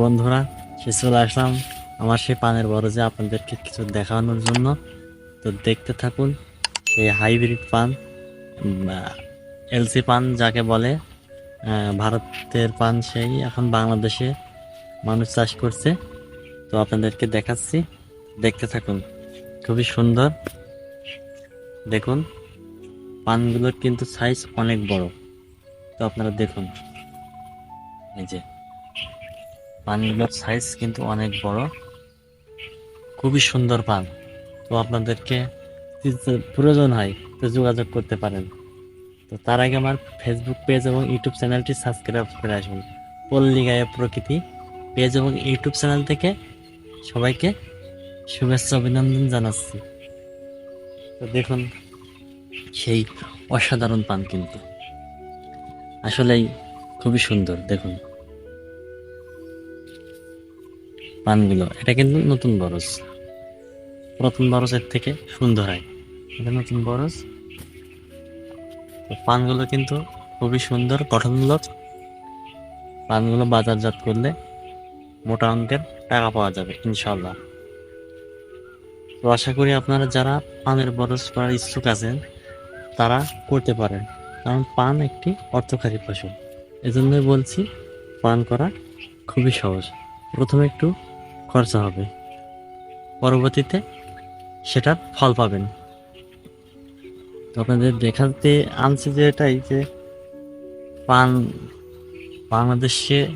বন্ধুরা, সে চলে আসলাম আমার সেই পানের বরজে আপনাদেরকে কিছু দেখানোর জন্য। তো দেখতে থাকুন সেই হাইব্রিড পান এলসি পান যাকে বলে ভারতের পান সেই, এখন বাংলাদেশে মানুষ চাষ করছে। তো আপনাদেরকে দেখাচ্ছি, দেখতে থাকুন, খুবই সুন্দর। দেখুন, পানগুলোর কিন্তু সাইজ অনেক বড়। তো আপনারা দেখুন, এই যে। পানগুলোর সাইজ কিন্তু অনেক বড়। খুবই সুন্দর পান। তো আপনাদেরকে প্রয়োজন হয় তো যোগাযোগ করতে পারেন। তো তার আগে আমার ফেসবুক পেজ এবং ইউটিউব চ্যানেলটি সাবস্ক্রাইব করে আসুন। পল্লী গায়ে প্রকৃতি পেজ এবং ইউটিউব চ্যানেল থেকে সবাইকে শুভেচ্ছা অভিনন্দন জানাচ্ছি। তো দেখুন, সেই অসাধারণ পান কিন্তু। আসলেই খুবই সুন্দর, দেখুন। পানগুলো, এটা কিন্তু নতুন বরজ। প্রথম বরজের থেকে সুন্দর হয়। এটা নতুন বরজ। পানগুলো কিন্তু খুবই সুন্দর, গঠনমূলক। পানগুলো বাজারজাত করলে মোটা অঙ্কের টাকা পাওয়া যাবে ইনশাল্লাহ তো আশা করি আপনারা যারা পানের বরজ করার ইচ্ছুক আছেন, তারা করতে পারেন। কারণ পান একটি অর্থকারী ফসল। এজন্যই বলছি, পান করা খুবই সহজ। প্রথমে একটু খরচা হবে। পরবর্তীতে সেটার ফল পাবেন। আপনাদের দেখাতে আনছি যে এটাই যে পান, বাংলাদেশে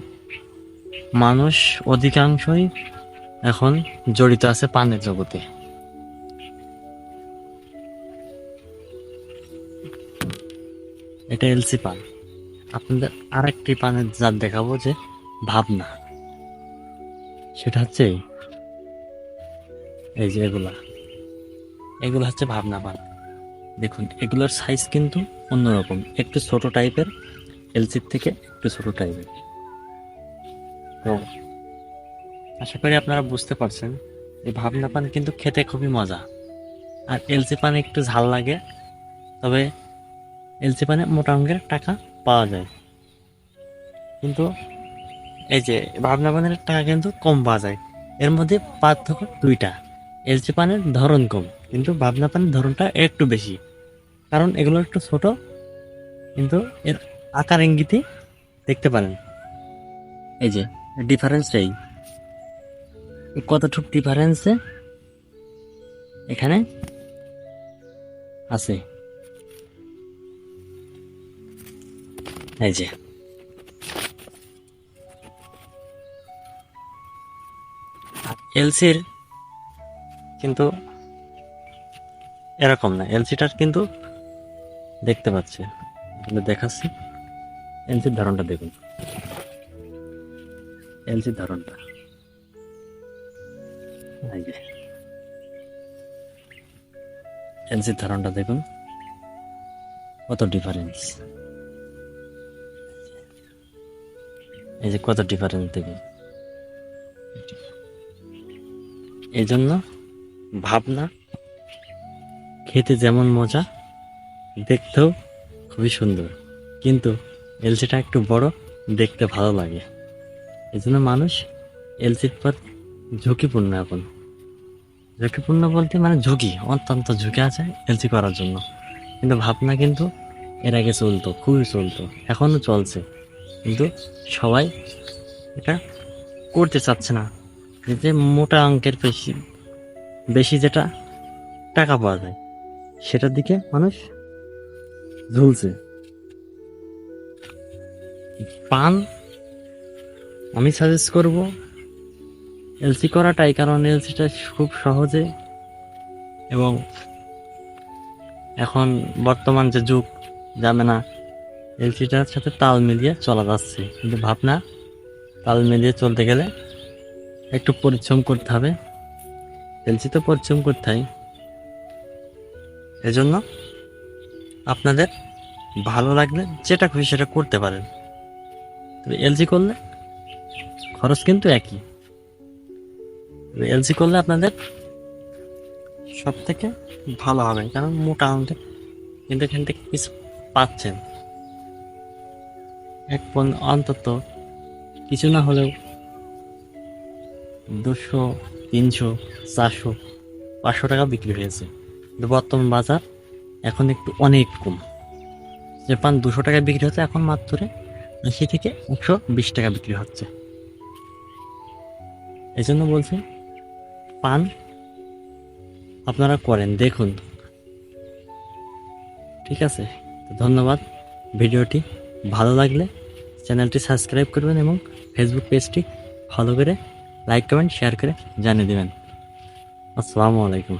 মানুষ অধিকাংশই এখন জড়িত আছে পানের জগতে। এটা এলসি পান। আপনাদের আরেকটি পানের জাত দেখাবো যে ভাবনা। সেটা হচ্ছে এই। যে এগুলা। এগুলো হচ্ছে ভাবনা পান দেখুন, এগুলোর সাইজ কিন্তু অন্যরকম। একটু ছোট টাইপের এলসির থেকে একটু ছোট টাইপের তো আশা করি আপনারা বুঝতে পারছেন, এই ভাবনা পান কিন্তু খেতে খুবই মজা। আর এলসি পানে একটু ঝাল লাগে, তবে এলসি পানে মোটা অঙ্কের টাকা পাওয়া যায়। কিন্তু এই যে ভাবনা পানের টাকা কিন্তু কম পাওয়া যায়। এর মধ্যে পার্থক্য দুইটা। এলসি পানের ধরন কম, কিন্তু ভাবনা পানের ধরনটা একটু বেশি। কারণ এগুলো একটু ছোট, কিন্তু এর আকার ইঙ্গিতে দেখতে পারেন। এই যে ডিফারেন্সটাই কতটুক ডিফারেন্সে এখানে আছে। এই যে। এলসির কিন্তু এরকম না। এলসিটার কিন্তু দেখতে পাচ্ছে। দেখাচ্ছি। এলসির ধারণটা দেখুন। এলসির ধারণটা। এলসির ধারণটা দেখুন। কত ডিফারেন্স এই যে কত ডিফারেন্স দেখুন। এই জন্য ভাবনা, খেতে যেমন মজা, দেখতেও খুবই সুন্দর। কিন্তু এলসিটা একটু বড়, দেখতে ভালো লাগে। এই জন্য মানুষ এলসির পর ঝুঁকিপূর্ণ এখন। ঝুঁকিপূর্ণ বলতে মানে ঝুঁকি, অত্যন্ত ঝুঁকি আছে এলসি করার জন্য। কিন্তু ভাবনা কিন্তু এর আগে চলতো, খুবই চলতো, এখনও চলছে। কিন্তু সবাই এটা করতে চাচ্ছে না। যে মোটা অঙ্কের বেশি বেশি যেটা টাকা পাওয়া যায়, সেটার দিকে মানুষ ঝুলছে। পান আমি সাজেস্ট করব এলসি করাটাই, কারণ এলসিটা খুব সহজে এবং এখন বর্তমান যে যুগ যাবে না এলসিটার সাথে তাল মিলিয়ে চলা যাচ্ছে। কিন্তু ভাবনা, তাল মিলিয়ে চলতে গেলে একটু পরিশ্রম করতে হবে। এলসি তো পরিশ্রম করতে হয়। এজন্য আপনাদের ভালো লাগলে যেটা খুশি সেটা করতে পারেন। তবে এলসি করলে খরচ কিন্তু একই। এলজি করলে আপনাদের সব থেকে ভালো হবে, কারণ মোটা অঙ্কের কিন্তু এখান থেকে কিছু পাচ্ছেন। এক অন্তত কিছু না হলেও দুশো, তিনশো, চারশো, পাঁচশো টাকা বিক্রি হয়েছে। কিন্তু বর্তমান বাজার এখন একটু অনেক কম। যে পান দুশো টাকায় বিক্রি হচ্ছে এখন মাত্র আশি থেকে একশো বিশ টাকা বিক্রি হচ্ছে। এই জন্য বলছি, পান আপনারা করেন, দেখুন। ঠিক আছে? ধন্যবাদ। ভিডিওটি ভালো লাগলে চ্যানেলটি সাবস্ক্রাইব করবেন এবং ফেসবুক পেজটি ফলো করে লাইক কমেন্ট শেয়ার করে জানিয়ে দেবেন আসসালামু আলাইকুম